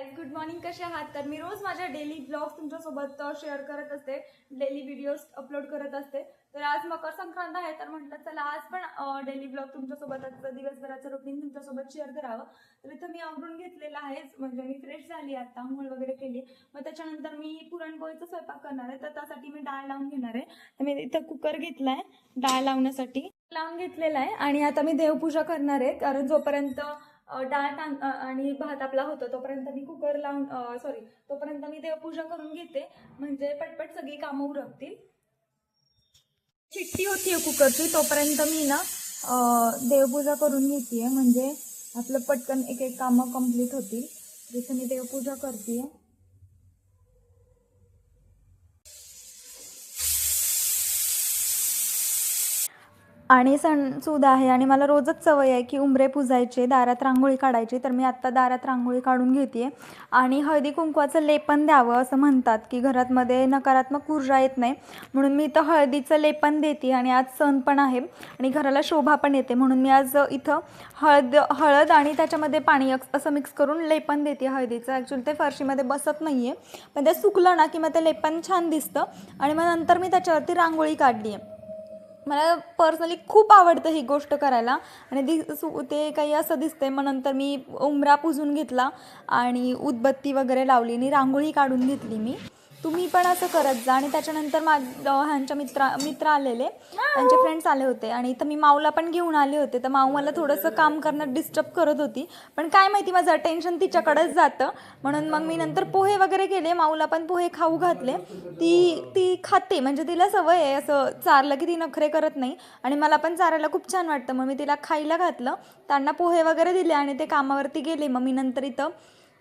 Guys good morning कसे आहात? तर मी रोज माझ्या डेली ब्लॉग्स तुमच्यासोबत शेअर करत असते. डेली व्हिडिओज अपलोड करत असते. तर आज मकर संक्रांत आहे तर म्हटलं चला आज पण डेली ब्लॉग तुमच्यासोबत आजचं दिवसभराचं रुटीन तुमच्यासोबत शेअर करावं. तर इथं मी आवरून घेतलेलं आहे म्हणजे मी फ्रेश झाली आता आंघोळ वगैरे केली. मग त्याच्यानंतर मी पुरणपोळीचा स्वयंपाक करणार आहे तर त्यासाठी मी डाळ लावून घेणार आहे. तर मी इथं कुकर घेतलाय डाळ लावण्यासाठी. लावून घेतलेला आहे आणि आता मी देवपूजा करणार आहे कारण जोपर्यंत डाळ तांद आणि भात आपला होतो तोपर्यंत मी कुकर लावून सॉरी तोपर्यंत मी देवपूजा करून घेते. म्हणजे पटपट सगळी कामं उरकतील. चिठ्ठी होती कुकरची तोपर्यंत मी ना देवपूजा करून घेते म्हणजे आपलं पटकन एक एक कामं कंप्लीट होतील जसं मी देवपूजा करते आणि सणसुद्धा आहे आणि मला रोजच सवय आहे की उंबरे पुजायचे दारात रांगोळी काढायची. तर मी आत्ता दारात रांगोळी काढून घेते आणि हळदी कुंकवाचं लेपन द्यावं असं म्हणतात की घरातमध्ये नकारात्मक ऊर्जा येत नाही. म्हणून मी इथं हळदीचं लेपन देते आणि आज सण पण आहे आणि घराला शोभा पण येते. म्हणून मी आज इथं हळद हळद आणि त्याच्यामध्ये पाणी असं मिक्स करून लेपन देते हळदीचं. ॲक्च्युली ते फरशीमध्ये बसत नाही आहे पण ते सुकलं ना की मग ते लेपन छान दिसतं. आणि मग नंतर मी त्याच्यावरती रांगोळी काढली आहे मला पर्सनली खूप आवडतं ही गोष्ट करायला. आणि दिस सु ते काही असं दिसतंय. मग नंतर मी उंबरा पुजून घेतला आणि उदबत्ती वगैरे लावली आणि रांगोळी काढून घेतली मी. तुम्ही पण असं करत जा. आणि त्याच्यानंतर माझ ह्यांच्या मित्रा मित्र आलेले. त्यांचे फ्रेंड्स आले होते. आणि इथं मी माऊला पण घेऊन आले होते. तर माऊ मला थोडंसं काम करण्यात डिस्टर्ब करत होती. पण काय माहिती माझं अटेन्शन तिच्याकडेच जातं. म्हणून मग मी नंतर पोहे वगैरे केले. माऊला पण पोहे खाऊ घातले. ती ती खाते. म्हणजे तिला सवय आहे असं चारलं की ती नखरे करत नाही. आणि मला पण चारायला खूप छान वाटतं. मग मी तिला खायला घातलं. त्यांना पोहे वगैरे दिले आणि ते कामावरती गेले. मग मी नंतर इथं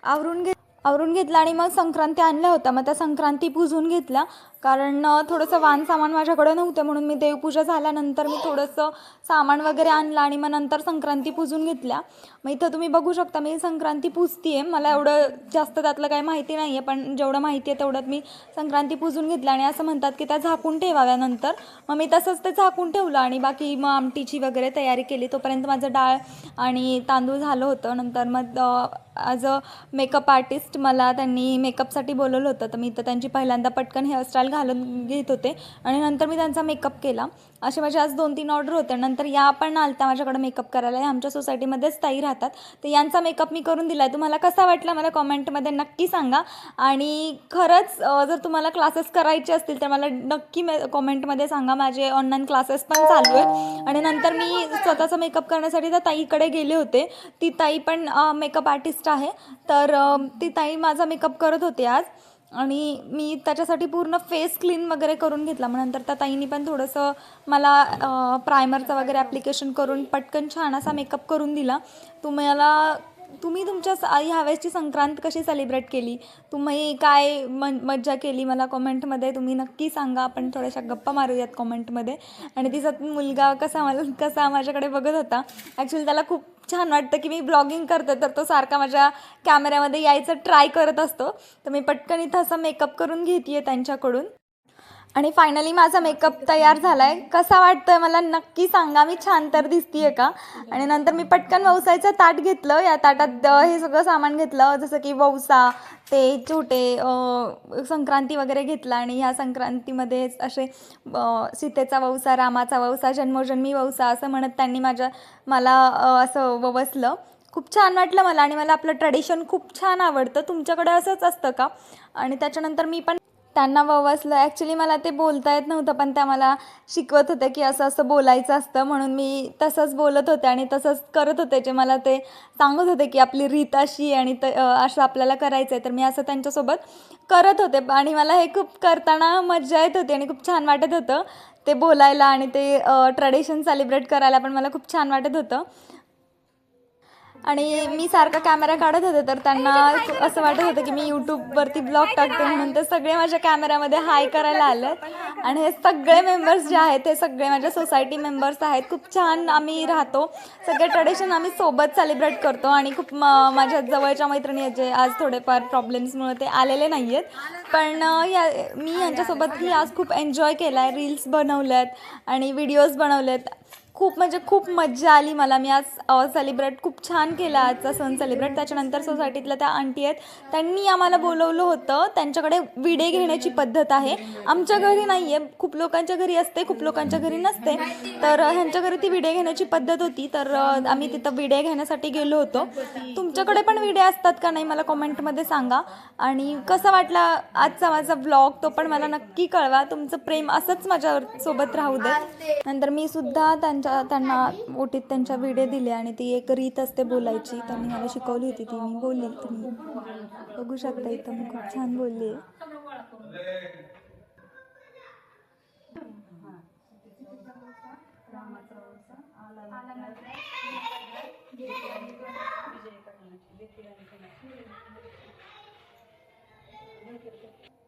आवरून घे आवरून घेतला आणि मग संक्रांती आणल्या होत्या. मग त्या संक्रांती पुजून घेतल्या. कारण थोडंसं वाण सामान माझ्याकडं नव्हतं म्हणून मी देवपूजा झाल्यानंतर मी थोडंसं सामान वगैरे आणलं आणि मग नंतर संक्रांती पुजून घेतल्या. मग इथं तुम्ही बघू शकता मी संक्रांती पुजती आहे मला एवढं जास्त त्यातलं काही माहिती नाही आहे पण जेवढं माहिती आहे तेवढ्यात मी संक्रांती पुजून घेतल्या आणि असं म्हणतात की त्या झाकून ठेवाव्यानंतर. मग मी तसंच ते झाकून ठेवलं आणि बाकी मग आमटीची वगैरे तयारी केली. तोपर्यंत माझं डाळ आणि तांदूळ झालं होतं. नंतर मग ॲज अ मेकअप आर्टिस्ट मला त्यांनी मेकअपसाठी बोलवलं होतं. तर मी तर त्यांची पहिल्यांदा पटकन हेअरस्टाईल घालून घेत होते. आणि नंतर मी त्यांचा मेकअप केला. असे माझे आज दोन तीन ऑर्डर होते. नंतर या पण आलत्या माझ्याकडे मेकअप करायला. या आमच्या सोसायटीमध्येच ताई राहतात. तर यांचा मेकअप मी करून दिला आहे तुम्हाला कसा वाटला मला कॉमेंटमध्ये नक्की सांगा. आणि खरंच जर तुम्हाला क्लासेस करायचे असतील तर मला नक्की मे कॉमेंटमध्ये सांगा. माझे ऑनलाईन क्लासेस पण चालू आहेत. आणि नंतर मी स्वतःचा मेकअप करण्यासाठी त्या ताईकडे गेले होते. ती ताई पण मेकअप आर्टिस्ट आहे. तर ती ताई माझा मेकअप करत होते आज. आणि मी त्याच्यासाठी पूर्ण फेस क्लीन वगैरे करून घेतला. मग नंतर त्या ताईंनी पण थोडंसं मला प्रायमरचं वगैरे ॲप्लिकेशन करून पटकन छान असा मेकअप करून दिला. तुम्हाला तुम्ही तुमच्या ह्या वेळेसची संक्रांत कशी सेलिब्रेट केली? तुम्ही काय म मज्जा केली? मला कॉमेंटमध्ये तुम्ही नक्की सांगा. आपण थोड्याशा गप्पा मारूयात कॉमेंटमध्ये आणि तिचा मुलगा कसा मला कसा माझ्याकडे बघत होता. ॲक्च्युली त्याला खूप छान वाटतं की मी ब्लॉगिंग करते तर तो सारखा माझ्या कॅमेऱ्यामध्ये यायचं ट्राय करत असतो. तर मी पटकन इथं असं मेकअप करून घेते त्यांच्याकडून. आणि फायनली माझा मेकअप तयार झाला आहे कसा वाटतोय मला नक्की सांगा. मी छान तर दिसतीये का? आणि नंतर मी पटकन ववसायचं ताट घेतलं. या ताटात हे सगळं सामान घेतलं. जसं की ववसा ते छोटे संक्रांती वगैरे घेतला. आणि ह्या संक्रांतीमध्ये असे सीतेचा ववसा रामाचा ववसा जन्मोजन्मी ववसा असं म्हणत त्यांनी माझ्या मला असं ववसलं. खूप छान वाटलं मला आणि मला आपलं ट्रेडिशन खूप छान आवडतं. तुमच्याकडे असंच असतं का? आणि त्याच्यानंतर मी पण त्यांना ववसलं. ॲक्च्युली मला ते बोलता येत नव्हतं पण त्या मला शिकवत होत्या की असं असं बोलायचं असतं म्हणून मी तसंच बोलत होते आणि तसंच करत होते. जे मला ते सांगत होते की आपली रीत अशी आणि त असं आपल्याला करायचं आहे तर मी असं त्यांच्यासोबत करत होते. आणि मला हे खूप करताना मजा येत होती आणि खूप छान वाटत होतं ते बोलायला आणि ते ट्रेडिशन सेलिब्रेट करायला पण मला खूप छान वाटत होतं. आणि मी सारखा कॅमेरा काढत होते तर त्यांना असं वाटत होतं की मी यूट्यूबवरती ब्लॉग टाकते म्हणून ते सगळे माझ्या कॅमेऱ्यामध्ये हाय करायला आले आणि हे सगळे मेंबर्स जे आहेत ते सगळे माझ्या सोसायटी मेंबर्स आहेत. खूप छान आम्ही राहतो. सगळे ट्रेडिशन आम्ही सोबत सेलिब्रेट करतो आणि खूप म- माझ्या जवळच्या मैत्रिणी जे आज थोडेफार प्रॉब्लेम्समुळे ते आलेले नाही आहेत पण या मी यांच्यासोबतही आज खूप एन्जॉय केला आहे रील्स बनवल्यात आणि व्हिडिओज बनवलेत खूप म्हणजे खूप मज्जा आली मला. मी आज सेलिब्रेट खूप छान केला आजचा सण. सेलिब्रेट त्याच्यानंतर सोसायटीतल्या त्या आंटी आहेत. त्यांनी आम्हाला बोलवलं होतं त्यांच्याकडे विडे घेण्याची पद्धत आहे. आमच्या घरी नाही आहे खूप लोकांच्या घरी असते खूप लोकांच्या घरी नसते. तर ह्यांच्या घरी ती विडे घेण्याची पद्धत होती. तर आम्ही तिथं विडे घेण्यासाठी गेलो होतो. तुमच्याकडे पण विडे असतात का नाही मला कॉमेंटमध्ये सांगा. आणि कसा वाटला आजचा माझा ब्लॉग तो पण मला नक्की कळवा. तुमचं प्रेम असंच माझ्या सोबत राहू दे. नंतर मी सुद्धा त्यांच्या त्यांना ओटीत त्यांच्या विडे दिले आणि ती एक रीत असते बोलायची. त्यांनी मला शिकवली होती ती मी बोलली तुम्ही बघू शकता इथं मी खूप छान बोलली आहे.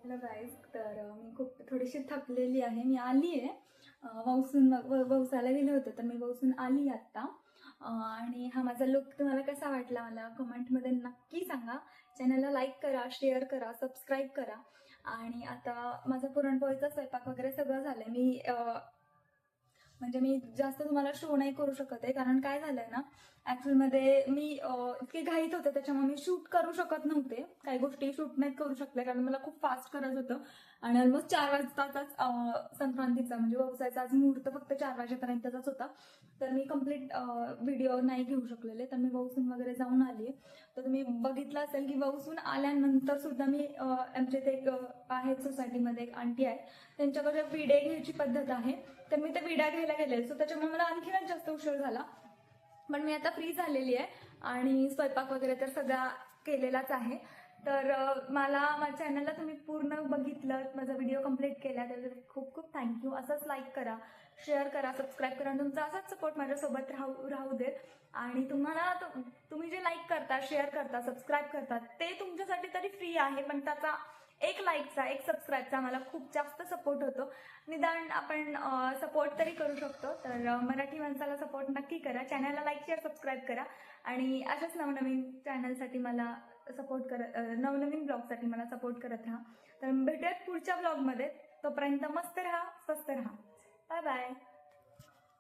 हॅलो गाईज तर मी खूप थोडीशी थकलेली आहे. मी आली आहे वौसून व- वौसाला होतं तर मी वौसून आली आत्ता. आणि हा माझा लुक तुम्हाला कसा वाटला मला कमेंटमध्ये नक्की सांगा. चॅनलला लाईक करा शेअर करा सबस्क्राईब करा. आणि आता माझा पुरणपोळीचा स्वयंपाक वगैरे सगळं झालं आहे मी म्हणजे मी जास्त तुम्हाला शो नाही करू शकत आहे. कारण काय झालंय ना ॲक्च्युअलमध्ये मी इतके घाईत होते त्याच्यामुळे मी शूट करू शकत नव्हते. काही गोष्टी शूट नाही करू शकले कारण मला खूप फास्ट करायचं होतं. आणि ऑलमोस्ट चार वाजताचाच संक्रांतीचा म्हणजे व्यवसायाचा आज मुहूर्त फक्त चार वाजेपर्यंतचाच होता. तर मी कंप्लीट व्हिडिओ नाही घेऊ शकलेले. तर मी वौसून वगैरे जाऊन आली तर तुम्ही बघितलं असेल की वसून आल्यानंतर सुद्धा मी आमच्या इथे एक आहेत सोसायटीमध्ये एक आंटी आहे त्यांच्याकडे विडे घ्यायची पद्धत आहे. तर मी त्या विड्या घ्यायला गेले सो त्याच्यामुळे मला आणखीनच जास्त उशीर झाला. पण मी आता फ्री झालेली आहे. आणि स्वयंपाक वगैरे तर सगळा केलेलाच आहे. तर मला माझ्या चॅनलला तुम्ही पूर्ण बघितलं माझा व्हिडिओ कंप्लीट केला त्यासाठी खूप खूप थँक्यू असंच लाईक करा शेअर करा सबस्क्राईब करा. आणि तुमचा असाच सपोर्ट माझ्यासोबत राहू राहू देत. आणि तुम्हाला तुम्ही जे लाईक करता शेअर करता सबस्क्राईब करता ते तुमच्यासाठी तरी फ्री आहे. पण त्याचा एक लाईकचा एक सबस्क्राईबचा मला खूप जास्त सपोर्ट होतो. निदान आपण सपोर्ट तरी करू शकतो. तर मराठी माणसाला सपोर्ट नक्की करा. चॅनलला लाईक शेअर सबस्क्राईब करा. आणि अशाच नवनवीन चॅनलसाठी मला सपोर्ट करत नवनवीन ब्लॉगसाठी मला सपोर्ट करत राहा. तर भेटूयात पुढच्या ब्लॉगमध्ये तोपर्यंत मस्त राहा स्वस्त राहा. Bye bye